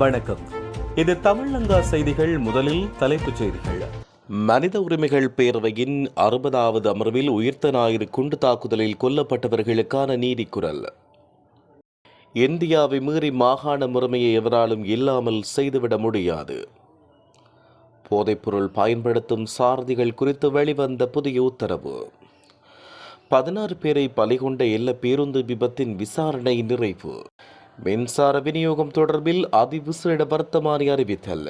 வணக்கம். இது தமிழங்கா செய்திகள் முதலில் தலைப்புச் செய்திகள். மனித உரிமைகள் பேரவையின் அறுபதாவது அமர்வில் உயிர்த்த ஞாயிறு குண்டு தாக்குதலில் கொல்லப்பட்டவர்களுக்கான நீதிக்குரல். இந்தியாவை மீறி மாகாண முறைமையை எவராலும் இல்லாமல் செய்துவிட முடியாது. போதைப்பொருள் பயன்படுத்தும் சாரதிகள் குறித்து வெளிவந்த புதிய உத்தரவு. பதினாறு பேரை பலிகொண்ட எல்ல பேருந்து விபத்தின் விசாரணை நிறைவு. மின்சார விநியோகம் தொடர்பில் அதிவிசேட வர்த்தமானி அறிவித்தல்.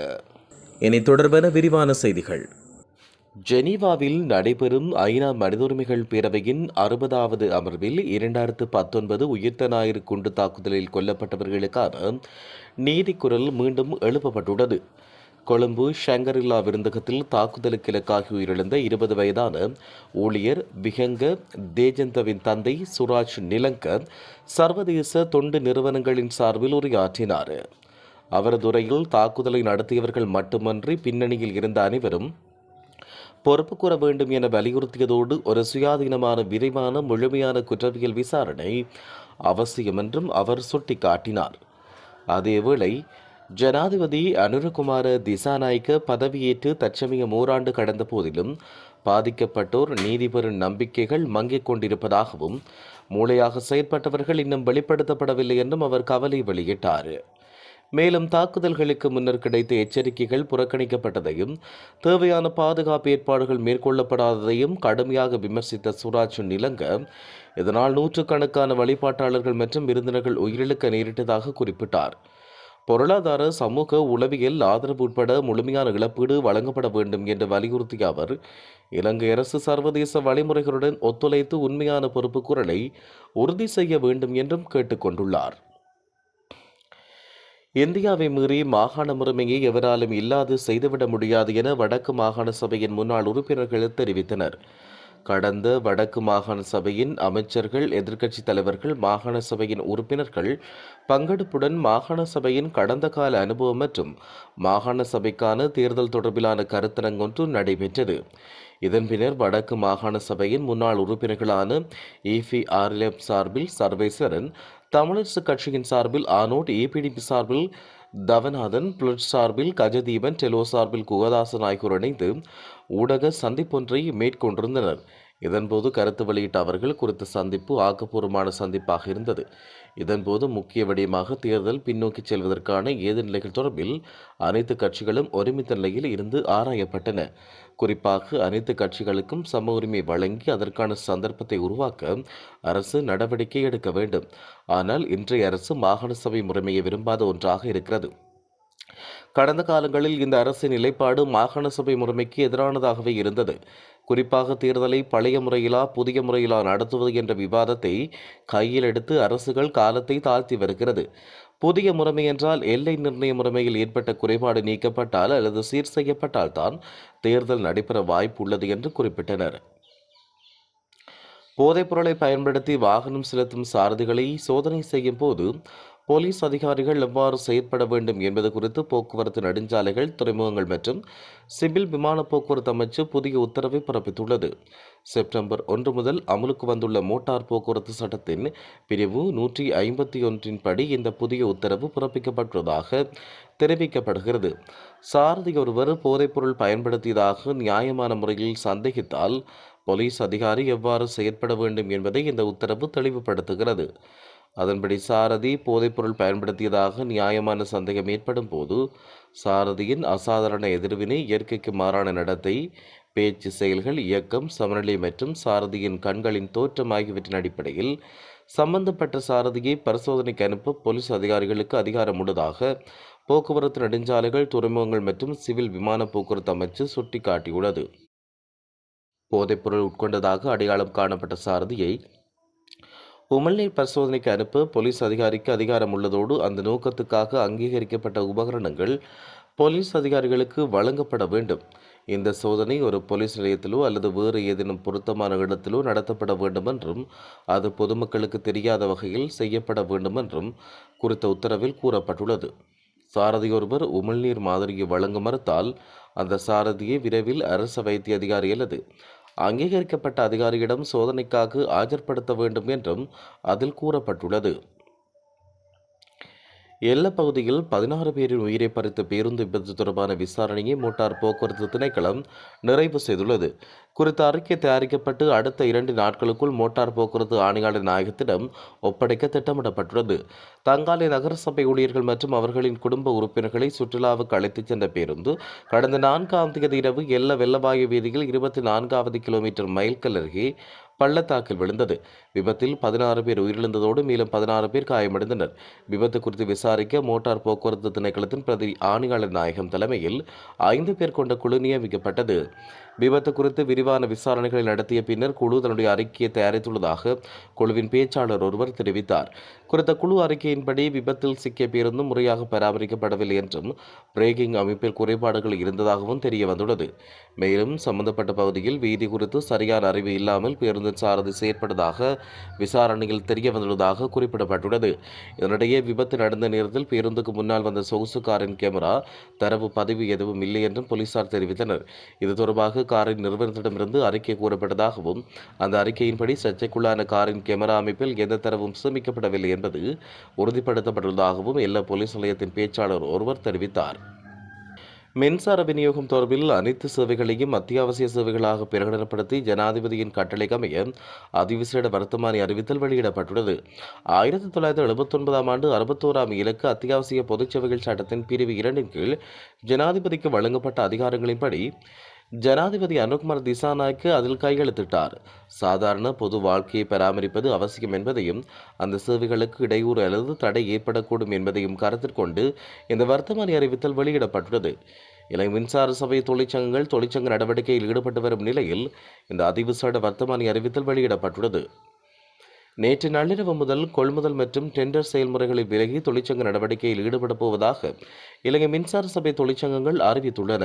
இனி தொடர்பான விரிவான செய்திகள். ஜெனீவாவில் நடைபெறும் ஐநா மனித உரிமைகள் பேரவையின் அறுபதாவது அமர்வில் இரண்டாயிரத்து பத்தொன்பது உயிர்த்த ஞாயிறு குண்டு தாக்குதலில் கொல்லப்பட்டவர்களுக்கான நீதிக்குரல் மீண்டும் எழுப்பப்பட்டுள்ளது. கொழும்பு ஷங்கரில்லா விருந்தகத்தில் தாக்குதலுக்கு இலக்காகி உயிரிழந்த இருபது வயதான ஊழியர் விஹங்க தேஜந்தவின் தந்தை சுராஜ் நிலங்க சர்வதேச தொண்டு நிறுவனங்களின் சார்பில் உரையாற்றினார். அவரது உரையில் தாக்குதலை நடத்தியவர்கள் மட்டுமன்றி பின்னணியில் இருந்த அனைவரும் பொறுப்பு கூற வேண்டும் என வலியுறுத்தியதோடு ஒரு சுயாதீனமான விரைவான முழுமையான குற்றவியல் விசாரணை அவசியம் என்றும் அவர் சுட்டிக்காட்டினார். அதேவேளை ஜனாதிபதி அனுரகுமார திசாநாயக்க பதவியேற்று தற்சமயம் ஓராண்டு கடந்த போதிலும் பாதிக்கப்பட்டோர் நீதி பெறும் நம்பிக்கைகள் மங்கிக் கொண்டிருப்பதாகவும் மூளையாக செயற்பட்டவர்கள் இன்னும் வெளிப்படுத்தப்படவில்லை என்றும் அவர் கவலை வெளியிட்டார். மேலும் தாக்குதல்களுக்கு முன்னர் கிடைத்த எச்சரிக்கைகள் புறக்கணிக்கப்பட்டதையும் தேவையான பாதுகாப்பு ஏற்பாடுகள் மேற்கொள்ளப்படாததையும் கடுமையாக விமர்சித்த சுராஜ் நிலங்க இதனால் நூற்றுக்கணக்கான வழிபாட்டாளர்கள் மற்றும் விருந்தினர்கள் உயிரிழக்க நேரிட்டதாக குறிப்பிட்டார். பொருளாதார சமூக உளவியல் ஆதரவு உட்பட முழுமையான இழப்பீடு வழங்கப்பட வேண்டும் என்று வலியுறுத்திய அவர் இலங்கை அரசு சர்வதேச வழிமுறைகளுடன் ஒத்துழைத்து உண்மையான பொறுப்பு குரலை உறுதி செய்ய வேண்டும் என்றும் கேட்டுக்கொண்டுள்ளார் இந்தியாவை மீறி மாகாண முறைமையை எவராலும் இல்லாது செய்துவிட முடியாது என வடக்கு மாகாண சபையின் முன்னாள் உறுப்பினர்கள் தெரிவித்தனர். கடந்த வடக்கு மாகாண சபையின் அமைச்சர்கள் எதிர்க்கட்சித் தலைவர்கள் மாகாண சபையின் உறுப்பினர்கள் பங்கெடுப்புடன் மாகாண சபையின் கடந்த கால அனுபவம் மற்றும் மாகாண சபைக்கான தேர்தல் தொடர்பிலான கருத்தரங்கொன்று நடைபெற்றது. இதன் பின்னர் வடக்கு மாகாண சபையின் முன்னாள் உறுப்பினர்களான இஃபி ஆர்எப் சார்பில் சர்வேஸ்வரன் தமிழரசு கட்சியின் சார்பில் ஆனோட் ஏபிடிபி சார்பில் தவநாதன் புலட் சார்பில் கஜதீபன் டெலோ சார்பில் குகதாசன் ஆகியோர் இணைந்து ஊடக சந்திப்பொன்றை மேற்கொண்டிருந்தனர். இதன்போது கருத்து வெளியிட்ட அவர்கள் குறித்த சந்திப்பு ஆக்கப்பூர்வமான சந்திப்பாக இருந்தது. இதன்போது முக்கிய விடயமாக தேர்தல் பின்னோக்கி செல்வதற்கான ஏது நிலைகள் தொடர்பில் அனைத்து கட்சிகளும் ஒருமித்த நிலையில் இருந்து ஆராயப்பட்டன. குறிப்பாக அனைத்து கட்சிகளுக்கும் சம உரிமை வழங்கி அதற்கான சந்தர்ப்பத்தை உருவாக்க அரசு நடவடிக்கை எடுக்க வேண்டும். ஆனால் இன்றைய அரசு மாகாண சபை முறைமையை விரும்பாத ஒன்றாக இருக்கிறது. கடந்த காலங்களில் இந்த அரசின் நிலைப்பாடு மாகாண சபை முறைமைக்கு எதிரானதாகவே இருந்தது. குறிப்பாக தேர்தலை பழைய முறையிலா புதிய முறையிலா நடத்துவது என்ற விவாதத்தை கையில் எடுத்து அரசுகள் காலத்தை தாழ்த்தி வருகிறது. புதிய முறைமை என்றால் எல்லை நிர்ணய முறைமையில் ஏற்பட்ட குறைபாடு நீக்கப்பட்டால் அல்லது சீர் செய்யப்பட்டால் தான் தேர்தல் நடைபெற வாய்ப்பு உள்ளது என்று குறிப்பிட்டனர். போதைப் பொருளை பயன்படுத்தி வாகனம் செலுத்தும் சாரதிகளை சோதனை செய்யும் போது போலீஸ் அதிகாரிகள் எவ்வாறு செயற்பட வேண்டும் என்பது குறித்து போக்குவரத்து நெடுஞ்சாலைகள் துறைமுகங்கள் மற்றும் சிவில் விமான போக்குவரத்து அமைச்சு புதிய உத்தரவை பிறப்பித்துள்ளது. செப்டம்பர் ஒன்று முதல் அமலுக்கு வந்துள்ள மோட்டார் போக்குவரத்து சட்டத்தின் பிரிவு நூற்றி ஐம்பத்தி ஒன்றின் படி இந்த புதிய உத்தரவு பிறப்பிக்கப்பட்டுள்ளதாக தெரிவிக்கப்படுகிறது. சாரதி ஒருவர் போதைப்பொருள் பயன்படுத்தியதாக நியாயமான முறையில் சந்தேகித்தால் போலீஸ் அதிகாரி எவ்வாறு செயற்பட வேண்டும் என்பதை இந்த உத்தரவு தெளிவுபடுத்துகிறது. அதன்படி சாரதி போதைப்பொருள் பயன்படுத்தியதாக நியாயமான சந்தேகம் ஏற்படும் போது சாரதியின் அசாதாரண எதிர்வினை இயற்கைக்கு மாறான நடத்தை பேச்சு செயல்கள் இயக்கம் சமநிலை மற்றும் சாரதியின் கண்களின் தோற்றம் ஆகியவற்றின் அடிப்படையில் சம்பந்தப்பட்ட சாரதியை பரிசோதனைக்கு அனுப்ப போலீஸ் அதிகாரிகளுக்கு அதிகாரம் உள்ளதாக போக்குவரத்து நெடுஞ்சாலைகள் துறைமுகங்கள் மற்றும் சிவில் விமான போக்குவரத்து அமைச்சு சுட்டிக்காட்டியுள்ளது. போதைப்பொருள் உட்கொண்டதாக அடையாளம் காணப்பட்ட சாரதியை உமிழ்நீர் பரிசோதனைக்கு அனுப்ப போலீஸ் அதிகாரிக்கு அதிகாரம் உள்ளதோடு அந்த நோக்கத்துக்காக அங்கீகரிக்கப்பட்ட உபகரணங்கள் போலீஸ் அதிகாரிகளுக்கு வழங்கப்பட வேண்டும். இந்த சோதனை ஒரு போலீஸ் நிலையத்திலோ அல்லது வேறு ஏதேனும் பொருத்தமான இடத்திலோ நடத்தப்பட வேண்டும் என்றும் அது பொதுமக்களுக்கு தெரியாத வகையில் செய்யப்பட வேண்டும் என்றும் குறித்த உத்தரவில் கூறப்பட்டுள்ளது. சாரதி ஒருவர் உமிழ்நீர் மாதிரியை வழங்க மறுத்தால் அந்த சாரதியை விரைவில் அரசு வைத்திய அதிகாரி அல்லது அங்கீகரிக்கப்பட்ட அதிகாரியிடம் சோதனைக்காக ஆஜர்படுத்த வேண்டும் என்றும் அதில் கூறப்பட்டுள்ளது. எல்லை பகுதியில் பதினாறு பேரின் உயிரை பறித்த பேருந்து விபத்து தொடர்பான விசாரணையை மோட்டார் போக்குவரத்து திணைக்களம் நிறைவு செய்துள்ளது. குறித்த அறிக்கை தயாரிக்கப்பட்டு அடுத்த இரண்டு நாட்களுக்குள் மோட்டார் போக்குவரத்து ஆணையாளர் நாயகத்திடம் ஒப்படைக்க திட்டமிடப்பட்டுள்ளது. தங்காலை நகரசபை ஊழியர்கள் மற்றும் அவர்களின் குடும்ப உறுப்பினர்களை சுற்றுலாவுக்கு அழைத்துச் சென்ற பேருந்து கடந்த நான்காம் தேதி இரவு எல்ல வெள்ளவாயு வீதியில் இருபத்தி நான்காவது கிலோமீட்டர் மைல்கல் அருகே பள்ளத்தாக்கில் விழுந்தது. விபத்தில் பதினாறு பேர் உயிரிழந்ததோடு மேலும் பதினாறு பேர் காயமடைந்தனர். விபத்து குறித்து விசாரிக்க மோட்டார் போக்குவரத்து திணைக்களத்தின் பிரதி ஆணையாளர் நாயகம் தலைமையில் ஐந்து பேர் கொண்ட குழு நியமிக்கப்பட்டது. விபத்து குறித்து விரிவான விசாரணைகளை நடத்திய பின்னர் குழு தன்னுடைய அறிக்கையை தயாரித்துள்ளதாக குழுவின் பேச்சாளர் ஒருவர் தெரிவித்தார். குறித்த குழு அறிக்கையின்படி விபத்தில் சிக்கிய பேருந்து முறையாக பராமரிக்கப்படவில்லை என்றும் பிரேக்கிங் அமைப்பில் குறைபாடுகள் இருந்ததாகவும் தெரிய வந்துள்ளது மேலும் சம்பந்தப்பட்ட பகுதியில் வீதி குறித்து சரியான அறிவு இல்லாமல் பேருந்தின் சாரதி செயற்பட்டதாக விசாரணையில் தெரிய வந்துள்ளதாக குறிப்பிடப்பட்டுள்ளது. இதனிடையே விபத்து நடந்த நேரத்தில் பேருந்துக்கு முன்னால் வந்த சொகுசு காரின் கேமரா தரவு பதிவு எதுவும் இல்லை என்றும் போலீசார் தெரிவித்தனர். இது தொடர்பாக காரின் நிறுவனத்திடமிருந்து அறிக்கை கூறப்பட்டதாகவும் அந்த அறிக்கையின்படி சர்ச்சைக்குள்ளான காரின் கேமரா அமைப்பில் எந்த தரவும் சேமிக்கப்படவில்லை என்பது உறுதிப்படுத்தப்பட்டுள்ளதாகவும் எல்லா போலீஸ் நிலையத்தின் பேச்சாளர் ஒருவர் தெரிவித்தார். மின்சார விநியோகம் தொடர்பில் அனைத்து சேவைகளையும் அத்தியாவசிய சேவைகளாக பிரகடனப்படுத்தி ஜனாதிபதியின் கட்டளைக்கு அமைய அதிவிசேட வர்த்தமானி அறிவித்தல் வெளியிடப்பட்டுள்ளது. ஆயிரத்தி தொள்ளாயிரத்தி எழுபத்தொன்பதாம் ஆண்டு அறுபத்தோராம் இலக்கு அத்தியாவசிய பொதுச் சேவைகள் சட்டத்தின் பிரிவு இரண்டின் கீழ் ஜனாதிபதிக்கு வழங்கப்பட்ட அதிகாரங்களின்படி ஜனாதிபதி அனுகுமார் திசாநாயக்கு அதில் கையெழுத்திட்டார். சாதாரண பொது வாழ்க்கையை பராமரிப்பது அவசியம் என்பதையும் அந்த சேவைகளுக்கு இடையூறு அல்லது தடை ஏற்படக்கூடும் என்பதையும் கருத்தில் கொண்டு இந்த வர்த்தமானி அறிவித்தல் வெளியிடப்பட்டுள்ளது. இலங்கை மின்சார சபை தொழிற்சங்கங்கள் தொழிற்சங்க நடவடிக்கையில் ஈடுபட்டு வரும் நிலையில் இந்த அதிவிசேட வர்த்தமானி அறிவித்தல் வெளியிடப்பட்டுள்ளது. நேற்று நள்ளிரவு முதல் கொள்முதல் மற்றும் டெண்டர் செயல்முறைகளை விலகி தொழிற்சங்க நடவடிக்கையில் ஈடுபடப் போவதாக இலங்கை மின்சார சபை தொழிற்சங்கங்கள் அறிவித்துள்ளன.